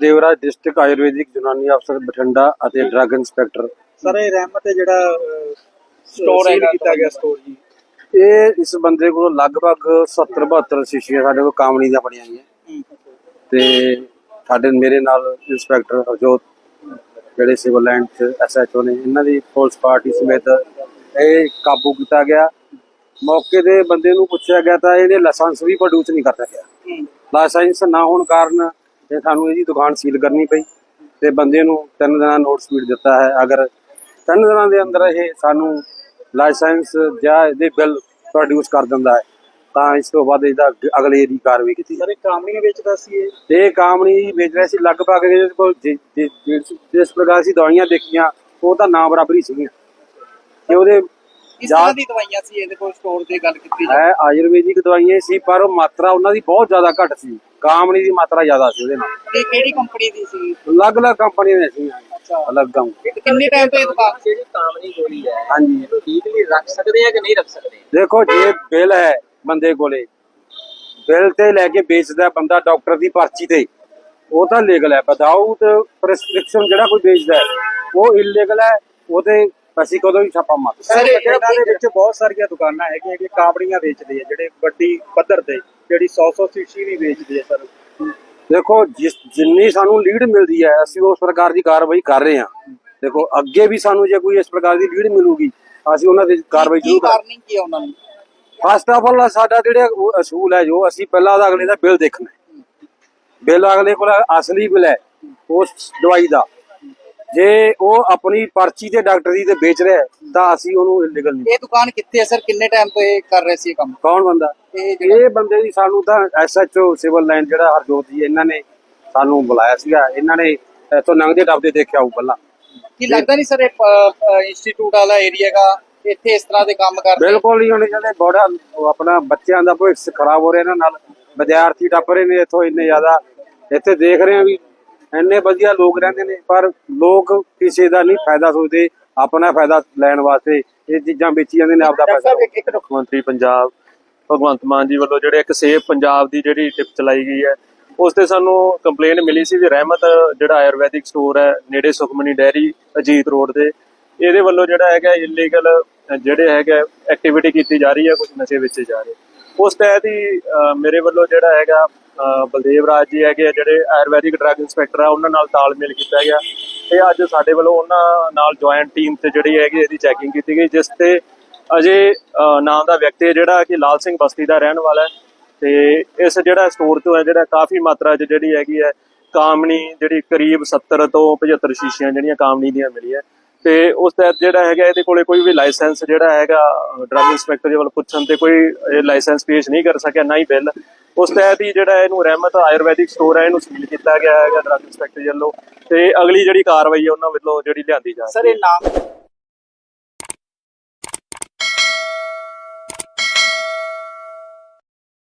Devraj district Ayurvedic ਯੂਨਾਨੀ ਅਫਸਰ ਬਠਿੰਡਾ ਅਤੇ ਡਰੱਗ ਇੰਸਪੈਕਟਰ। ਸਰ ਇਹ ਰਹਿਮਤ ਹੈ ਜਿਹੜਾ ਸਟੋਰ ਹੈਗਾ ਕੀਤਾ ਗਿਆ ਸਟੋਰ ਜੀ? ਇਹ ਇਸ ਬੰਦੇ ਕੋਲ ਲਗਭਗ 70 72 ਸ਼ੀਸ਼ੀਆਂ ਸਾਡੇ ਕੋਲ ਕਾਮਣੀ ਦੀਆਂ ਬਣੀਆਂ ਹੋਈਆਂ। ਤੇ ਸਾਡੇ ਮੇਰੇ ਨਾਲ ਇੰਸਪੈਕਟਰ ਹਰਜੋਤ ਜਿਹੜੇ ਸਿਵਲ ਲਾਈਨ ਚ ਐਸਐਚਓ ਨੇ ਇਹਨਾਂ ਦੀ ਪੁਲਿਸ ਪਾਰਟੀ ਸਮੇਤ ਇਹ ਕਾਬੂ ਕੀਤਾ ਗਿਆ। ਮੌਕੇ ਤੇ ਬੰਦੇ ਨੂੰ ਪੁੱਛਿਆ ਗਿਆ ਤਾਂ ਇਹਨੇ ਲਾਇਸੈਂਸ ਵੀ ਪ੍ਰੋਡਿਊਸ ਨਹੀਂ ਕਰਦਾ ਗਿਆ। ਲਾਇਸੈਂਸ ਨਾ ਹੋਣ ਕਾਰਨ ਇਹ ਸਾਨੂੰ ਇਹਦੀ ਦੁਕਾਨ ਸੀਲ ਕਰਨੀ ਪਈ ਤੇ ਬੰਦੇ ਨੂੰ ਤਿੰਨ ਦਿਨਾਂ ਨੋਟਿਸ ਵੀ ਦਿੱਤਾ ਹੈ। ਅਗਰ ਤਿੰਨ ਦਿਨਾਂ ਦੇ ਅੰਦਰ ਇਹ ਸਾਨੂੰ ਲਾਇਸੈਂਸ ਜਾਂ ਇਹਦੇ ਬਿੱਲ ਪ੍ਰੋਡਿਊਸ ਕਰ ਦਿੰਦਾ ਹੈ ਤਾਂ ਇਸ ਤੋਂ ਬਾਅਦ ਇਹਦਾ ਅੱਗ- ਅਗਲੀ ਦੀ ਕਾਰਵਾਈ ਕੀਤੀ ਸਰ ਇਹ ਕਾਮੀਆਂ ਵੇਚਦਾ ਸੀ ਇਹ? ਤੇ ਕਾਮਣੀ ਵੇਚ ਰਿਹਾ ਸੀ। ਲਗਭਗ ਇਹਦੇ ਕੋਲ ਜਿਸ ਪ੍ਰਕਾਰ ਸੀ ਦਵਾਈਆਂ ਦੇਖੀਆਂ ਉਹ ਤਾਂ ਨਾ ਬਰਾਬਰੀ ਸੀਗੀਆਂ। ਤੇ ਉਹਦੇ ਕਿਸ ਤਰ੍ਹਾਂ ਦੀ ਦਵਾਈਆਂ ਸੀ ਇਹਦੇ ਕੋਲ ਸਟੋਰ ਦੀ ਗੱਲ ਕੀਤੀ ਹੈ ਆਯੁਰਵੈਦਿਕ ਦਵਾਈਆਂ ਸੀ ਪਰ ਉਹ ਮਾਤਰਾ ਉਹਨਾਂ ਦੀ ਬਹੁਤ ਜ਼ਿਆਦਾ ਘੱਟ ਸੀ। ਕਾਮਣੀ ਦੀ ਮਾਤਰਾ ਜ਼ਿਆਦਾ ਸੀ ਉਹਦੇ ਨਾਲ। ਤੇ ਕਿਹੜੀ ਕੰਪਨੀ ਦੀ ਸੀ? ਅਲੱਗ-ਅਲੱਗ ਕੰਪਨੀ ਦੇ ਸੀ ਅਲੱਗ ਕੰਮ। ਕਿੰਨੇ ਟਾਈਮ ਤੋਂ ਇਹ ਦੁਕਾਨ ਜਿਹੜੀ ਕਾਮਣੀ ਗੋਲੀ ਹੈ ਹਾਂਜੀ। ਲੀਗਲੀ ਰੱਖ ਸਕਦੇ ਆ ਕਿ ਨਹੀਂ ਰੱਖ ਸਕਦੇ? ਦੇਖੋ ਜੇ ਬਿੱਲ ਹੈ ਬੰਦੇ ਕੋਲੇ ਬਿੱਲ ਤੇ ਲੈ ਕੇ ਵੇਚਦਾ ਬੰਦਾ ਡਾਕਟਰ ਦੀ ਪਰਚੀ ਤੇ ਉਹ ਤਾਂ ਲੀਗਲ ਹੈ। ਵਿਦਆਊਟ ਪ੍ਰੈਸਕ੍ਰਿਪਸ਼ਨ ਜਿਹੜਾ ਕੋਈ ਵੇਚਦਾ ਹੈ ਉਹ ਇਲੀਗਲ ਹੈ ਉਹਦੇ ਅਸੀਂ ਕਦੋਂ ਵੀ ਛਾਪਾ ਮਾਰ ਸਰ ਦੇ ਵਿੱਚ ਬਹੁਤ ਸਾਰੀਆਂ ਦੁਕਾਨਾਂ ਹੈਗੀਆਂ ਜਿਹੜੀਆਂ ਕਾਮੜੀਆਂ ਵੇਚਦੇ ਆ ਜਿਹੜੇ ਵੱਡੀ ਪੱਧਰ ਤੇ ਜਿਹੜੀ 100 100 ਸ਼ੀਸ਼ੀ ਵੀ ਵੇਚਦੇ ਆ ਸਰ। ਦੇਖੋ ਜਿਸ ਜਿੰਨੀ ਸਾਨੂੰ ਲੀਡ ਮਿਲਦੀ ਹੈ ਅਸੀਂ ਉਸ ਪ੍ਰਕਾਰ ਦੀ ਕਾਰਵਾਈ ਕਰ ਰਹੇ ਹਾਂ। ਦੇਖੋ ਅੱਗੇ ਵੀ ਸਾਨੂੰ ਜੇ ਕੋਈ ਇਸ ਪ੍ਰਕਾਰ ਦੀ ਲੀਡ ਮਿਲੂਗੀ ਅਸੀਂ ਉਹਨਾਂ ਦੀ ਕਾਰਵਾਈ ਕੀ ਜ਼ਰੂਰ ਕਰਾਂਗੇ। ਕੀ ਉਹਨਾਂ ਨੂੰ? ਫਸਟ ਆਫ ਆਲ ਸਾਡਾ ਜਿਹੜਾ ਅਸੂਲ ਹੈ ਜੋ ਅਸੀਂ ਪਹਿਲਾਂ ਦਾ ਅਗਲੇ ਦਾ ਬਿੱਲ ਦੇਖਣਾ। ਬਿੱਲ ਅਗਲੇ ਕੋਲ ਅਸਲੀ ਬਿੱਲ ਹੈ ਉਸ ਦਵਾਈ ਦਾ। ਜੇ ਉਹ ਆਪਣੀ ਪਰਚੀ ਤੇ ਡਾਕਟਰ ਤੇ ਵੇਚ ਰਿਹਾ ਤਾਂ ਅਸੀਂ ਉਹਨੂੰ ਇਲੀਗਲ ਨਹੀਂ ਇਹ ਦੁਕਾਨ ਕਿੱਥੇ ਹੈ ਸਰ? ਕਿੰਨੇ ਟਾਈਮ ਤੋਂ ਇਹ ਕਰ ਰਹੇ ਸੀ ਇਹ ਕੰਮ? ਕੌਣ ਬੰਦਾ? ਇਹ ਬੰਦੇ ਦੀ ਸਾਨੂੰ ਤਾਂ ਐਸਐਚਓ ਸਿਵਲ ਲਾਈਨ ਜਿਹੜਾ ਹਰਜੋਤ ਜੀ ਇਹਨਾਂ ਨੇ ਸਾਨੂੰ ਬੁਲਾਇਆ ਸੀਗਾ। ਇਹਨਾਂ ਨੇ ਇੱਥੋਂ ਲੰਘਦੇ ਟੱਪਦੇ ਦੇਖਿਆ ਹੋਊ ਪਹਿਲਾਂ। ਕੀ ਲੱਗਦਾ ਨਹੀਂ ਸਰ ਇਹ ਇੰਸਟੀਚਿਊਟ ਵਾਲਾ ਏਰੀਆ ਦਾ ਇੱਥੇ ਇਸ ਤਰ੍ਹਾਂ ਦੇ ਕੰਮ ਕਰਦੇ। ਬਿਲਕੁਲ ਹੀ ਹੁਣ ਜਿਹੜੇ ਬੜਾ ਉਹ ਆਪਣਾ ਬੱਚਿਆਂ ਦਾ ਭਵਿੱਖ ਖਰਾਬ ਹੋ ਰਿਹਾ ਇਹਨਾਂ ਨਾਲ। ਵਿਦਿਆਰਥੀ ਟੱਪ ਰਹੇ ਨੇ ਇੱਥੋਂ ਇੰਨੇ ਜ਼ਿਆਦਾ। ਇੱਥੇ ਦੇਖ ਰਹੇ ਆ ਵੀ ਇੰਨੇ ਵਧੀਆ ਲੋਕ ਰਹਿੰਦੇ ਨੇ ਪਰ ਲੋਕ ਕਿਸੇ ਦਾ ਨਹੀਂ ਫਾਇਦਾ ਸੋਚਦੇ ਆਪਣਾ ਫਾਇਦਾ ਲੈਣ ਵਾਸਤੇ ਇਹ ਚੀਜ਼ਾਂ ਵੇਚੀ ਜਾਂਦੇ ਨੇ ਆਪਦਾ ਪੈਸਾ ਇੱਕ ਮੁੱਖ ਮੰਤਰੀ ਪੰਜਾਬ ਭਗਵੰਤ ਮਾਨ ਜੀ ਵੱਲੋਂ ਜਿਹੜੇ ਇੱਕ ਸੇਫ ਪੰਜਾਬ ਦੀ ਜਿਹੜੀ ਟਿਪ ਚਲਾਈ ਗਈ ਹੈ ਉਸ ਤੇ ਸਾਨੂੰ ਕੰਪਲੇਨ ਮਿਲੀ ਸੀ ਵੀ ਰਹਿਮਤ ਜਿਹੜਾ ਆਯੁਰਵੈਦਿਕ ਸਟੋਰ ਹੈ ਨੇੜੇ ਸੁਖਮਨੀ ਡੈਰੀ ਅਜੀਤ ਰੋਡ ਤੇ ਇਹਦੇ ਵੱਲੋਂ ਜਿਹੜਾ ਹੈਗਾ ਇਲੀਗਲ ਜਿਹੜੇ ਹੈਗਾ ਐਕਟੀਵਿਟੀ ਕੀਤੀ ਜਾ ਰਹੀ ਹੈ ਕੁਝ ਨਸ਼ੇ ਵੇਚੇ ਜਾ ਰਹੇ। ਉਸ ਤਹਿਤ ਹੀ ਅਹ, ਮੇਰੇ ਵੱਲੋਂ ਜਿਹੜਾ ਹੈਗਾ ਬਲਦੇਵ ਰਾਜ ਜੀ ਹੈਗੇ ਆ ਜਿਹੜੇ ਆਯੁਰਵੈਦਿਕ ਡਰੱਗ ਇੰਸਪੈਕਟਰ ਆ ਉਹਨਾਂ ਨਾਲ ਤਾਲਮੇਲ ਕੀਤਾ ਗਿਆ। ਤੇ ਅੱਜ ਸਾਡੇ ਵੱਲੋਂ ਉਹਨਾਂ ਨਾਲ ਜੁਆਇੰਟ ਟੀਮ ਤੇ ਜਿਹੜੀ ਹੈਗੀ ਇਹਦੀ ਚੈਕਿੰਗ ਕੀਤੀ ਗਈ ਜਿਸ ਤੇ ਅਜੇ ਅਹ, ਨਾਂ ਦਾ ਵਿਅਕਤੀ ਜਿਹੜਾ ਕਿ ਲਾਲ ਸਿੰਘ ਬਸਤੀ ਦਾ ਰਹਿਣ ਵਾਲਾ ਹੈ। ਤੇ ਇਸ ਜਿਹੜਾ ਸਟੋਰ ਤੋਂ ਹੈ ਜਿਹੜਾ ਕਾਫੀ ਮਾਤਰਾ 'ਚ ਜਿਹੜੀ ਹੈਗੀ ਹੈ ਕਾਮਨੀ ਜਿਹੜੀ ਕਰੀਬ 70 ਤੋਂ 75 ਸ਼ੀਸ਼ੀਆਂ ਜਿਹੜੀਆਂ ਕਾਮਣੀ ਦੀਆਂ ਮਿਲੀਆਂ। ਤੇ ਉਸ ਤਹਿਤ ਜਿਹੜਾ ਹੈਗਾ, ਇਹਦੇ ਕੋਲੇ ਕੋਈ ਵੀ ਲਾਇਸੈਂਸ ਜਿਹੜਾ ਹੈਗਾ ਡਰੱਗ ਇੰਸਪੈਕਟਰ ਦੇ ਵੱਲ ਪੁੱਛਣ ਤੇ ਕੋਈ ਲਾਇਸੈਂਸ ਪੇਸ਼ ਨਹੀਂ ਕਰ ਸਕਿਆ, ਨਾ ਹੀ ਬਿੱਲ। ਉਸ ਤਹਿਤ ਹੀ ਜਿਹੜਾ ਇਹਨੂੰ ਰਹਿਮਤ ਆਯੁਰਵੈਦਿਕ ਸਟੋਰ ਹੈ ਇਹਨੂੰ ਸੀਲ ਕੀਤਾ ਗਿਆ ਹੈਗਾ ਡਰੱਗ ਇੰਸਪੈਕਟਰ ਵੱਲੋਂ ਤੇ ਅਗਲੀ ਜਿਹੜੀ ਕਾਰਵਾਈ ਹੈ ਉਹਨਾਂ ਵੱਲੋਂ ਜਿਹੜੀ ਲਿਆਂਦੀ ਜਾ ਰਹੀ ਹੈ। ਸਰ, ਇਹ ਨਾਮ